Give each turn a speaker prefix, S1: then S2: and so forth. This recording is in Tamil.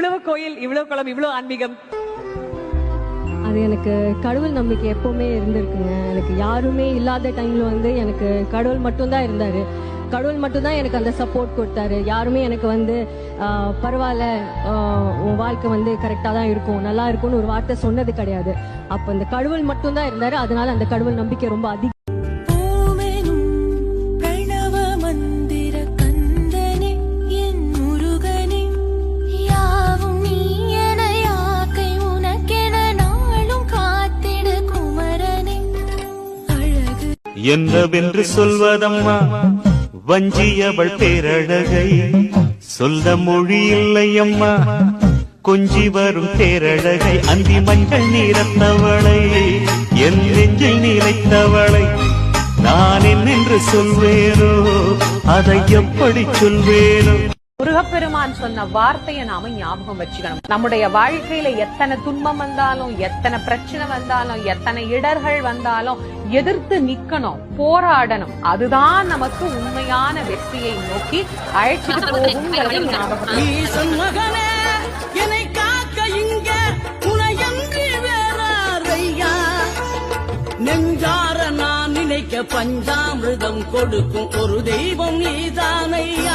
S1: இவ்வளவு கோயில் இவ்வளவு குளம் இவ்வளவு ஆன்மீகம்.
S2: அது எனக்கு கடவுள் நம்பிக்கை எப்பவுமே இருந்திருக்குங்க. எனக்கு யாருமே இல்லாத டைம்ல வந்து எனக்கு கடவுள் மட்டும்தான் இருந்தாரு. கடவுள் மட்டும்தான் எனக்கு அந்த சப்போர்ட் கொடுத்தாரு. யாருமே எனக்கு வந்து பரவாயில்ல உன் வாழ்க்கை வந்து கரெக்டாக தான் இருக்கும். நல்லா இருக்கும்னு ஒரு வார்த்தை சொன்னது கிடையாது. அப்போ அந்த கடவுள் மட்டும்தான் இருந்தாரு. அதனால அந்த கடவுள் நம்பிக்கை ரொம்ப அதிகம்.
S3: என்னவென்று சொல்வதம்மா? வஞ்சியவள் பேரழகை சொல்ல மொழி இல்லையம்மா கொஞ்சி வரும் பேரழகை அந்தி மஞ்சள் நீரத்தவளை என் நெஞ்சில் நிலைத்தவளை நான் என்னென்று சொல்வேனோ அதை எப்படி சொல்வேனோ?
S1: முருகப்பெருமான் சொன்ன வார்த்தையை நாம ஞாபகம் வச்சுக்கணும். நம்முடைய வாழ்க்கையில எத்தனை துன்பம் வந்தாலும் எத்தனை பிரச்சனை வந்தாலும் எத்தனை இடர்கள் வந்தாலும் எதிர்த்து நிக்கணும் போராடணும். அதுதான் நமக்கு உண்மையான வெற்றியை நோக்கி அழைச்சிட்டு போகுங்கிறதை ஞாபகம்.
S4: மகனே என்னை காக்க இங்க நெஞ்சார நான் நினைக்க பஞ்சாமிர்தம் கொடுக்கும் ஒரு தெய்வம் நீதானையா?